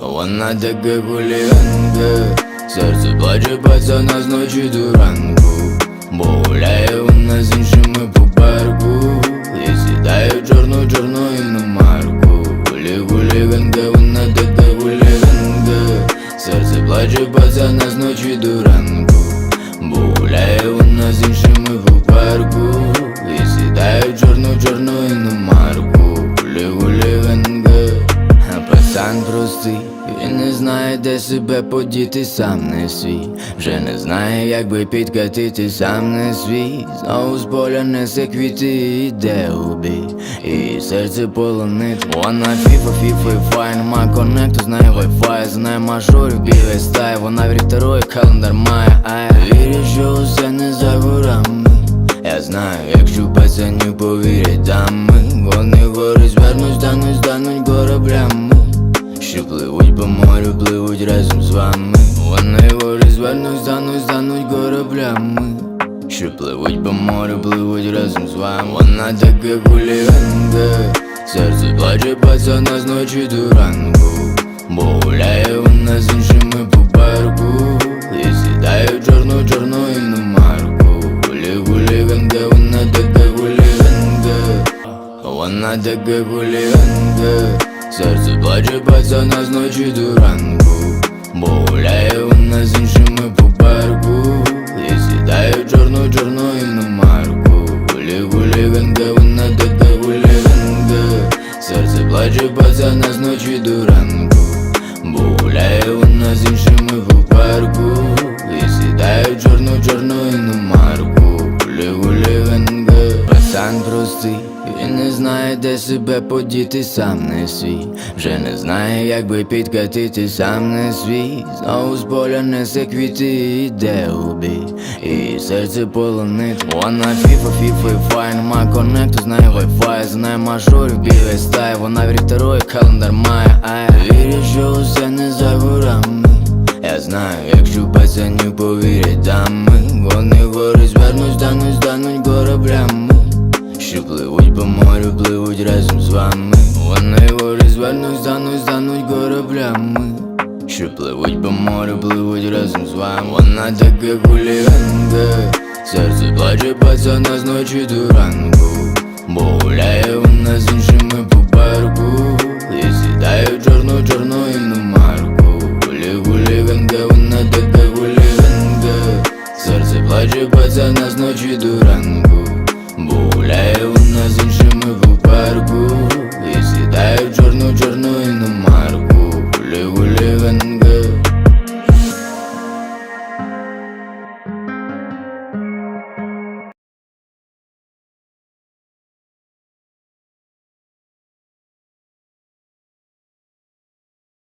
Вона така хуліганка, серце плаче пацана з ночі до ранку, бо гуляє вона з іншими по парку. І сідає в чорну чорну іномарку Гулі хуліганка, вона така хуліганка, серце плаче пацана з ночі до ранку, де себе подіти, сам не свій. Вже не знає, як би підкатити, сам не свій. Знову з поля несе квіти і у бій. І серце полонить. Вона фіфа, фіфа і фай, нема коннекту, знає вайфай, знає мажорів, білий стай. Вона в рітерої календар має, ай Вірю, що усе не за горами. Я знаю, якщо пацанів повірять дами разом з вами. Вона така хуліганка Серце плаче пацана з ночі до ранку. Бо гуляє вона з іншими по парку. І сідає чорну чорну іномарку Гулі хуліганка, вона така хуліганка Вона така хуліганка Серце плаче пацана з ночі до ранку. Бо гуляє вона з іншими по парку. І сідає чорну чорну іномарку Плаче пацана з ночі до ранку Бо вона з іншими по парку. І сідає в чорну чорну іномарку. Гулі хуліганка Пацан простий, він не знає, де себе подіти, сам не свій. Вже не знає, як би підкатити, сам не свій. Знову з поля несе квіти і йде. І серце полонить. Вона фіфа, фіфа і фай, нема коннекту, знає вайфай, знає мажорів, білий стай. Вона в рітерої календар має, ай Вірю, що усе не за горами. Я знаю, якщо пацанів повірять дами Вони гори звернуть, стануть, стануть кораблями що пливуть по морю, пливуть разом з вами. Вони волі звернуть, стануть, стануть кораблями. Що пливуть по морю, пливуть разом з вами. Вона така гулянка, серце плаче, пацана з ночі до ранку. Бо гуляє вона з іншими по парку. І сідає в чорну, чорну іномарку. Гулі, гуліганка, вона така гуліганка. Серце плаче, пацана з ночі до ранку. Гуляє вона з іншими в парку І сідає в чорну чорну